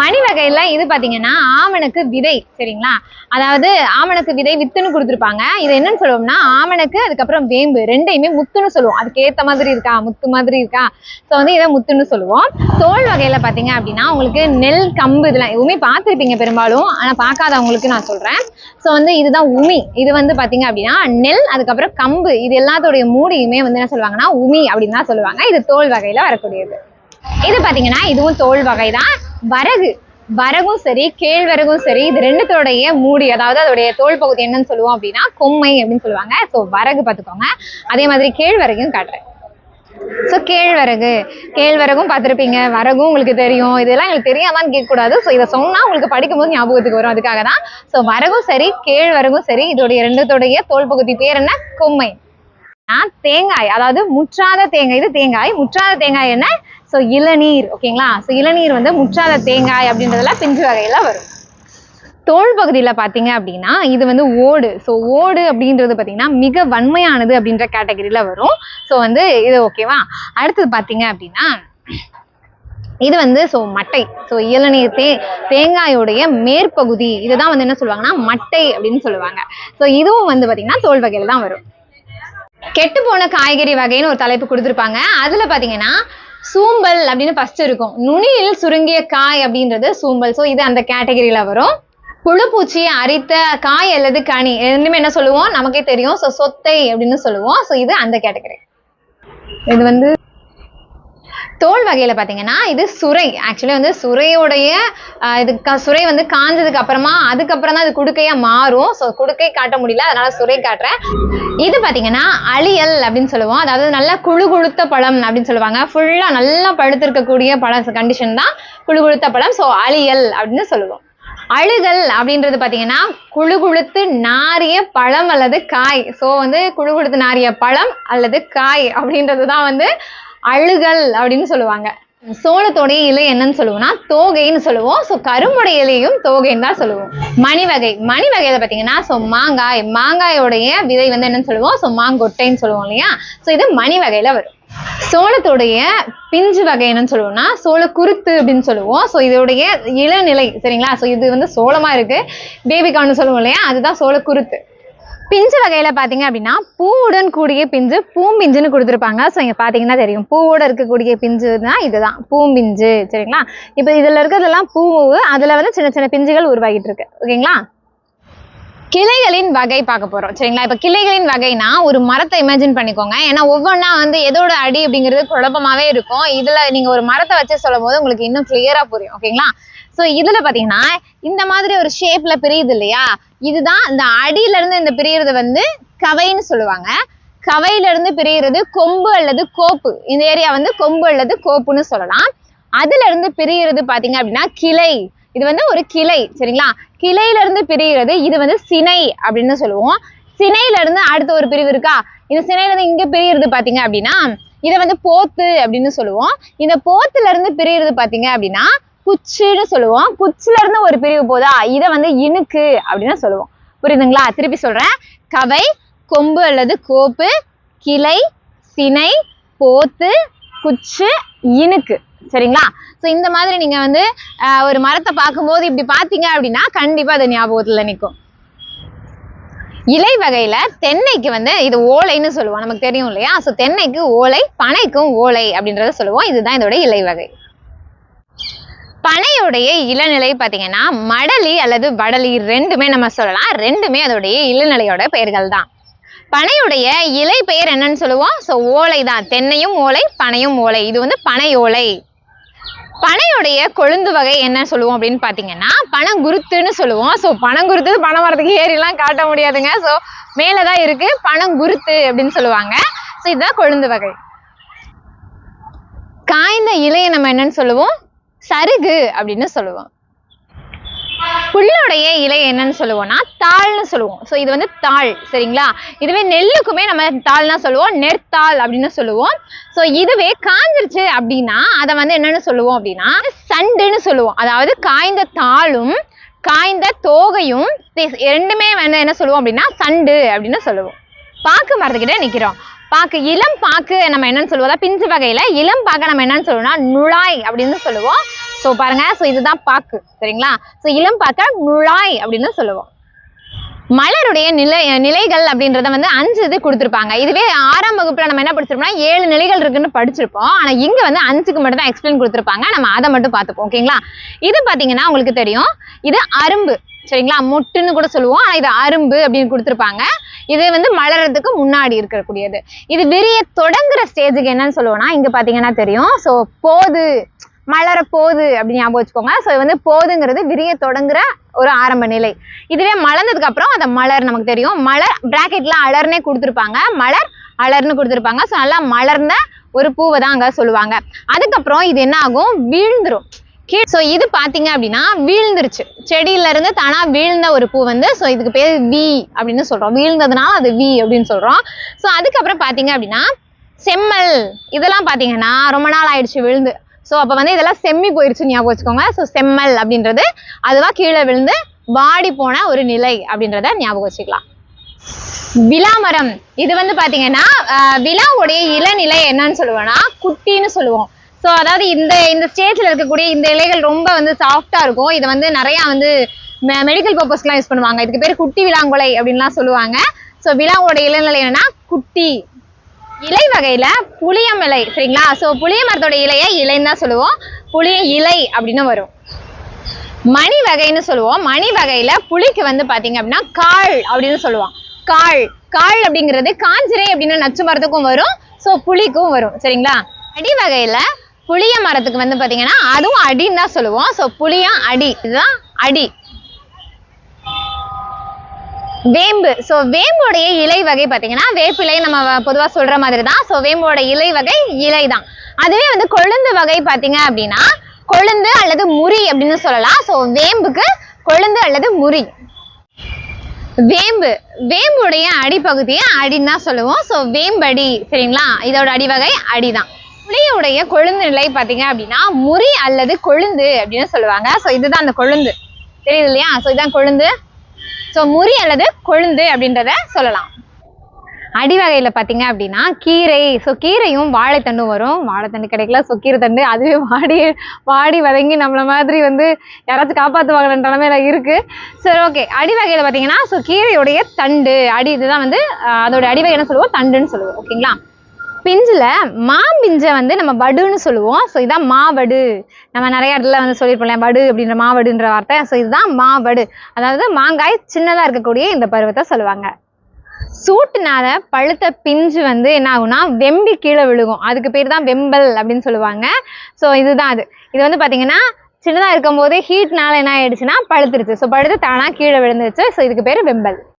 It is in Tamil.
மணி வகையில இது பாத்தீங்கன்னா ஆமணக்கு விதை சரிங்களா? அதாவது ஆமணக்கு விதை வித்துன்னு கொடுத்துருப்பாங்க. இது என்னன்னு சொல்லுவோம்னா ஆமணக்கு அதுக்கப்புறம் வேம்பு ரெண்டையுமே முத்துன்னு சொல்லுவோம். அதுக்கு ஏத்த மாதிரி இருக்கா? முத்து மாதிரி இருக்கா? ஸோ வந்து இதை முத்துன்னு சொல்லுவோம். தோல் வகையில பாத்தீங்க அப்படின்னா உங்களுக்கு நெல் கம்பு இதெல்லாம் உமி பார்த்துருப்பீங்க பெரும்பாலும். ஆனா பார்க்காதவங்களுக்கு நான் சொல்றேன். ஸோ வந்து இதுதான் உமி. இது வந்து பாத்தீங்க அப்படின்னா நெல் அதுக்கப்புறம் கம்பு இது எல்லாத்தோடைய மூடியுமே வந்து என்ன சொல்லுவாங்கன்னா உமி அப்படின்னு தான் சொல்லுவாங்க. இது தோல் வகையில வரக்கூடியது. இது பாத்தீங்கன்னா இதுவும் தோல் வகை தான் வரகு. வரகும் சரி கேழ்வரகும் சரி இது ரெண்டுத்தோடைய மூடி அதாவது அதோடைய தோல் பகுதி என்னன்னு சொல்லுவோம் அப்படின்னா கொம்மை அப்படின்னு சொல்லுவாங்க. ஸோ வரகு பார்த்துக்கோங்க அதே மாதிரி கேழ்வரகையும் காட்டுறேன். ஸோ கேழ்வரகு. கேழ்வரகும் பார்த்துருப்பீங்க வரகும் உங்களுக்கு தெரியும். இதெல்லாம் எங்களுக்கு தெரியாதான்னு கேட்கக்கூடாது. ஸோ இதை சொன்னால் உங்களுக்கு படிக்கும்போது ஞாபகத்துக்கு வரும். அதுக்காக தான் ஸோ வரகும் சரி கேழ்வரகும் சரி இதோடைய ரெண்டுத்தோடைய தோல் பகுதி பேர் என்ன? கொம்மை. தேங்காய். அதாவது முற்றாத தேங்காய். இது தேங்காய். முற்றாத தேங்காய் என்ன? ஸோ இளநீர். ஓகேங்களா ஸோ இளநீர் வந்து முற்றாத தேங்காய் அப்படின்றதெல்லாம் பிஞ்சு வகையில் வரும். தோல் பகுதியில் பார்த்தீங்க அப்படின்னா இது வந்து ஓடு. ஸோ ஓடு அப்படின்றது பார்த்தீங்கன்னா மிக வன்மையானது அப்படின்ற கேட்டகரியில் வரும். ஸோ வந்து இது ஓகேவா அடுத்தது பார்த்தீங்க அப்படின்னா இது வந்து ஸோ மட்டை. ஸோ இளநீர் தே தேங்காயோடைய மேற்பகுதி. இதுதான் வந்து என்ன சொல்லுவாங்கன்னா மட்டை அப்படின்னு சொல்லுவாங்க. ஸோ இதுவும் வந்து பார்த்தீங்கன்னா தோல் வகையில் தான் வரும். கெட்டு போன காய்கறி வகைன்னு ஒரு தலைப்பு கொடுத்துருப்பாங்க. அதுல பாத்தீங்கன்னா சூம்பல் அப்படின்னு ஃபர்ஸ்ட் இருக்கும். நுனியில் சுருங்கிய காய் அப்படின்றது சூம்பல். ஸோ இது அந்த கேட்டகரியில வரும். புழுப்பூச்சி அரித்த காய் அல்லது கனி ரெண்டுமே என்ன சொல்லுவோம்? நமக்கே தெரியும். ஸோ சொத்தை அப்படின்னு சொல்லுவோம். ஸோ இது அந்த கேட்டகரி இது வந்து தோல் வகையில பார்த்தீங்கன்னா இது சுரை. ஆக்சுவலி வந்து சுரையோடைய இது க- சுரை வந்து காஞ்சதுக்கு அப்புறமா அதுக்கப்புறம் தான் இது குடுக்கையாக மாறும். ஸோ குடுக்கை காட்ட முடியல அதனால சுரை காட்டுறேன். இது பார்த்தீங்கன்னா அழியல் அப்படின்னு சொல்லுவோம். அதாவது நல்லா குழு குழுத்த பழம் அப்படின்னு சொல்லுவாங்க. ஃபுல்லா நல்லா பழுத்திருக்கக்கூடிய பழ கண்டிஷன் தான் குழு குழுத்த பழம். ஸோ அழியல் அப்படின்னு சொல்லுவோம். அழுகல் அப்படின்றது பார்த்தீங்கன்னா குழு குழுத்து நாரிய பழம் அல்லது காய். ஸோ வந்து குழு குழுத்து நாரிய பழம் அல்லது காய் அப்படின்றது தான் வந்து அழுகல் அப்படின்னு சொல்லுவாங்க. சோளத்தோடைய இலை என்னன்னு சொல்லுவோம்னா தோகைன்னு சொல்லுவோம். ஸோ கரும்புடைய இலையும் தோகைன்னு தான் சொல்லுவோம். மணி வகை. மணி வகையில பார்த்தீங்கன்னா ஸோ மாங்காய். மாங்காயோடைய விதை வந்து என்னன்னு சொல்லுவோம். ஸோ மாங்கொட்டைன்னு சொல்லுவோம் இல்லையா? ஸோ இது மணி வகையில வரும். சோளத்துடைய பிஞ்சு வகை என்னன்னு சொல்லுவோம்னா சோள குருத்து அப்படின்னு சொல்லுவோம். ஸோ இதோடைய இளநிலை சரிங்களா? ஸோ இது வந்து சோளமா இருக்கு. பேபிகான்னு சொல்லுவோம் இல்லையா? அதுதான் சோள குருத்து. பிஞ்சு வகையில பாத்தீங்க அப்படின்னா பூவுடன் கூடிய பிஞ்சு பூம்பிஞ்சுன்னு கொடுத்துருப்பாங்க. ஸோ இங்க பாத்தீங்கன்னா தெரியும். பூவோட இருக்கக்கூடிய பிஞ்சுனா இதுதான். பூம்பிஞ்சு. சரிங்களா? இப்போ இதுல இருக்கிறதெல்லாம் பூ அதுல வந்து சின்ன சின்ன பிஞ்சுகள் உருவாகிட்டு இருக்கு ஓகேங்களா? கிளைகளின் வகை பார்க்க போறோம். சரிங்களா? இப்ப கிளைகளின் வகைனா ஒரு மரத்தை இமேஜின் பண்ணிக்கோங்க. ஏன்னா ஒவ்வொன்றா வந்து எதோட அடி அப்படிங்கிறது குழப்பமாவே இருக்கும். இதுல நீங்க ஒரு மரத்தை வச்சு சொல்லும் போது உங்களுக்கு இன்னும் கிளியரா புரியும். ஓகேங்களா? சோ இதுல பாத்தீங்கன்னா இந்த மாதிரி ஒரு ஷேப்ல பிரியுது இல்லையா? இதுதான் இந்த அடியில இருந்து இந்த பிரியறது வந்து கவைன்னு சொல்லுவாங்க. கவையில இருந்து பிரியிறது கொம்பு அல்லது கோப்பு. இந்த ஏரியா வந்து கொம்பு அல்லது கோப்புன்னு சொல்லலாம். அதுல இருந்து பிரியிறது பாத்தீங்க அப்படின்னா கிளை. இது வந்து ஒரு கிளை சரிங்களா? கிளையில இருந்து பிரியிறது இது வந்து சினை அப்படின்னு சொல்லுவோம். சினையில இருந்து அடுத்த ஒரு பிரிவு இருக்கா? இந்த சினையில இருந்து இங்க பிரியிறது பாத்தீங்க அப்படின்னா இதை வந்து போத்து அப்படின்னு சொல்லுவோம். இந்த போத்துல இருந்து பிரியிறது பாத்தீங்க அப்படின்னா குச்சின்னு சொல்லுவோம். குச்சில இருந்து ஒரு பிரிவு போதா? இதை வந்து இணுக்கு அப்படின்னு சொல்லுவோம். புரியுதுங்களா? திருப்பி சொல்றேன். கவை கொம்பு அல்லது கோப்பு கிளை சினை போத்து குச்சு இணுக்கு சரிங்களா? ஸோ இந்த மாதிரி நீங்க வந்து ஆஹ், ஒரு மரத்தை பார்க்கும்போது இப்படி பார்த்தீங்க அப்படின்னா கண்டிப்பா அது ஞாபகத்துல நிற்கும் இலை வகையில தென்னைக்கு வந்து இது ஓலைன்னு சொல்லுவோம். நமக்கு தெரியும் இல்லையா? ஸோ தென்னைக்கு ஓலை பனைக்கும் ஓலை அப்படின்றத சொல்லுவோம். இதுதான் இதோட இலை வகை. பனையுடைய இளநிலை பார்த்தீங்கன்னா மடலி அல்லது வடலி ரெண்டுமே நம்ம சொல்லலாம். ரெண்டுமே அதோடைய இளநிலையோட பெயர்கள் தான் பனையுடைய இலை பெயர் என்னன்னு சொல்லுவோம். ஸோ ஓலை தான் தென்னையும் ஓலை பனையும் ஓலை. இது வந்து பனை ஓலை. பனையுடைய கொழுந்து வகை என்ன சொல்லுவோம் அப்படின்னு பார்த்தீங்கன்னா பனங்குருத்துன்னு சொல்லுவோம். ஸோ பனங்குருத்து பனை மரத்துக்கு ஏறிலாம் காட்ட முடியாதுங்க. ஸோ மேலே தான் இருக்குது பனங்குருத்து அப்படின்னு சொல்லுவாங்க. ஸோ இதுதான் கொழுந்து வகை. காய்ந்த இலையை நம்ம என்னன்னு சொல்லுவோம்? சருகு அப்படின்னு சொல்லுவோம். புல்லுடைய இலை என்னன்னு சொல்லுவோம்னா தாள்னு சொல்லுவோம். ஸோ இது வந்து தாள் சரிங்களா? இதுவே நெல்லுக்குமே நம்ம தாள்னா சொல்லுவோம் நெற்தாள் அப்படின்னு சொல்லுவோம். ஸோ இதுவே காஞ்சிருச்சு அப்படின்னா அதை வந்து என்னன்னு சொல்லுவோம் அப்படின்னா சண்டுன்னு சொல்லுவோம். அதாவது காய்ந்த தாளும் காய்ந்த தோகையும் ரெண்டுமே வந்து என்ன சொல்லுவோம் அப்படின்னா சண்டு அப்படின்னு சொல்லுவோம். பாக்கு மரத்துக்கிட்டே நிக்கிறோம். பாக்கு இளம் பாக்கு நம்ம என்னன்னு சொல்லுவோம். அதாவது பிஞ்சு வகையில இளம் பாக்கை நம்ம என்னன்னு சொல்லுவோம்னா நுழாய் அப்படின்னு சொல்லுவோம். ஸோ பாருங்க. ஸோ இதுதான் பாக்கு. சரிங்களா? ஸோ இளம் பாக்க நுழாய் அப்படின்னு சொல்லுவோம். மலருடைய நிலை நிலைகள் அப்படின்றத வந்து அஞ்சு இது கொடுத்துருப்பாங்க. இதுவே ஆறாம் வகுப்பில் நம்ம என்ன படிச்சிருப்போம்னா ஏழு நிலைகள் இருக்குன்னு படிச்சிருப்போம். ஆனால் இங்கே வந்து அஞ்சுக்கு மட்டும் தான் எக்ஸ்பிளைன் கொடுத்துருப்பாங்க. நம்ம அதை மட்டும் பார்த்துப்போம். ஓகேங்களா? இது பார்த்தீங்கன்னா உங்களுக்கு தெரியும். இது அரும்பு. சரிங்களா? மொட்டுன்னு கூட சொல்லுவோம். ஆனால் இது அரும்பு அப்படின்னு கொடுத்துருப்பாங்க. இது வந்து மலர்றதுக்கு முன்னாடி இருக்கக்கூடியது. இது விரிய தொடங்குற ஸ்டேஜுக்கு என்னன்னு சொல்லுவோம்னா இங்க பாத்தீங்கன்னா தெரியும். ஸோ போது மலர போது அப்படின்னு ஞாபகம் வச்சுக்கோங்க. ஸோ இது வந்து போதுங்கிறது விரிய தொடங்குற ஒரு ஆரம்ப நிலை. இதுவே மலர்ந்ததுக்கு அப்புறம் அந்த மலர் நமக்கு தெரியும். மலர் பிராக்கெட்ல அலர்னே கொடுத்துருப்பாங்க. மலர் அலர்னு கொடுத்துருப்பாங்க. ஸோ நல்லா மலர்ந்த ஒரு பூவை தான் அங்க சொல்லுவாங்க. அதுக்கப்புறம் இது என்ன ஆகும்? வீழ்ந்துரும். ஸோ இது பார்த்தீங்க அப்படின்னா வீழ்ந்துருச்சு. செடியிலேருந்து தானாக வீழ்ந்த ஒரு பூ வந்து ஸோ இதுக்கு பேர் வி அப்படின்னு சொல்கிறோம் வீழ்ந்ததுனால அது வி அப்படின்னு சொல்கிறோம் ஸோ அதுக்கப்புறம் பார்த்தீங்க அப்படின்னா செம்மல். இதெல்லாம் பார்த்தீங்கன்னா ரொம்ப நாள் ஆயிடுச்சு விழுந்து. ஸோ அப்போ வந்து இதெல்லாம் செம்மி போயிடுச்சு ஞாபகம் வச்சுக்கோங்க. ஸோ செம்மல் அப்படின்றது அதுவாக கீழே விழுந்து வாடி போன ஒரு நிலை அப்படின்றத ஞாபகம் வச்சுக்கலாம். விலாமரம் இது வந்து பார்த்தீங்கன்னா விழாவுடைய இளநிலை என்னன்னு சொல்லுவோம்னா குட்டின்னு சொல்லுவோம். ஸோ அதாவது இந்த இந்த ஸ்டேஜில் இருக்கக்கூடிய இந்த இலைகள் ரொம்ப வந்து சாஃப்டாக இருக்கும். இதை வந்து நிறையா வந்து மெடிக்கல் பர்பஸ்க்குலாம் யூஸ் பண்ணுவாங்க. இதுக்கு பேர் குட்டி விலாங்குலை அப்படின்லாம் சொல்லுவாங்க. ஸோ விலாவோட இளநிலை என்னன்னா குட்டி. இலை வகையில் புளியம் இலை சரிங்களா? ஸோ புளிய மரத்தோட இலையை இலைன்னு தான் சொல்லுவோம். புளிய இலை அப்படின்னு வரும். மணி வகைன்னு சொல்லுவோம். மணி வகையில் புளிக்கு வந்து பார்த்தீங்க அப்படின்னா காள் அப்படின்னு சொல்லுவோம் காள் காள் அப்படிங்கிறது காஞ்சிரை அப்படின்னு நச்சு மரத்துக்கும் வரும். ஸோ புளிக்கும் வரும். சரிங்களா? அடி வகையில் புளிய மரத்துக்கு வந்து பாத்தீங்கன்னா அதுவும் அடின்னு தான் சொல்லுவோம். ஸோ புளியம் அடி. இதுதான் அடி. வேம்பு. ஸோ வேம்போடைய இலை வகை பார்த்தீங்கன்னா வேப்பிலை நம்ம பொதுவா சொல்ற மாதிரி தான் ஸோ வேம்போட இலை வகை இலை தான் அதுவே வந்து கொழுந்து வகை பார்த்தீங்க அப்படின்னா கொழுந்து அல்லது முறி அப்படின்னு சொல்லலாம். ஸோ வேம்புக்கு கொழுந்து அல்லது முறி. வேம்பு. வேம்புடைய அடிப்பகுதியை அடின்னு தான் சொல்லுவோம். ஸோ வேம்படி சரிங்களா? இதோட அடிவகை அடிதான். புளியுடைய கொழுந்து நிலை பார்த்தீங்க அப்படின்னா முறி அல்லது கொழுந்து அப்படின்னு சொல்லுவாங்க. ஸோ இதுதான் அந்த கொழுந்து. தெரியுது இல்லையா? ஸோ இதுதான் கொழுந்து. ஸோ முறி அல்லது கொழுந்து அப்படின்றத சொல்லலாம். அடிவகையில் பார்த்தீங்க அப்படின்னா கீரை. ஸோ கீரையும் வாழைத்தண்டும் வரும். வாழைத்தண்டு கிடைக்கல. ஸோ கீரை தண்டு அதுவே வாடி வாடி வதங்கி நம்மளை மாதிரி வந்து யாராச்சும் காப்பாற்றுவாங்கன்ற நிலமையில இருக்கு. சரி ஓகே அடிவகையில் பார்த்தீங்கன்னா ஸோ கீரையுடைய தண்டு. அடி இதுதான் வந்து அஹ், அதோட அடிவகை என்ன சொல்லுவோம்? தண்டுன்னு சொல்லுவோம். ஓகேங்களா? பிஞ்சில் மாம்பிஞ்சை வந்து நம்ம வடுன்னு சொல்லுவோம். ஸோ இதுதான் மாவடு நம்ம நிறைய இடத்துல வந்து சொல்லியிருப்போம்ல வடு அப்படின்ற மாவடுன்ற வார்த்தை. ஸோ இதுதான் மாவடு அதாவது மாங்காய் சின்னதாக இருக்கக்கூடிய இந்த பருவத்தை சொல்லுவாங்க. சூட்டுனால பழுத்த பிஞ்சு வந்து என்ன ஆகும்னா வெம்பி கீழே விழுகும். அதுக்கு பேர் தான் வெம்பல் அப்படின்னு சொல்லுவாங்க. ஸோ இதுதான் அது. இது வந்து பார்த்தீங்கன்னா சின்னதாக இருக்கும்போது ஹீட்னால என்ன ஆயிடுச்சுன்னா பழுத்துருச்சு. ஸோ பழுத்து தானாக கீழே விழுந்துருச்சு. ஸோ இதுக்கு பேர் வெம்பல்.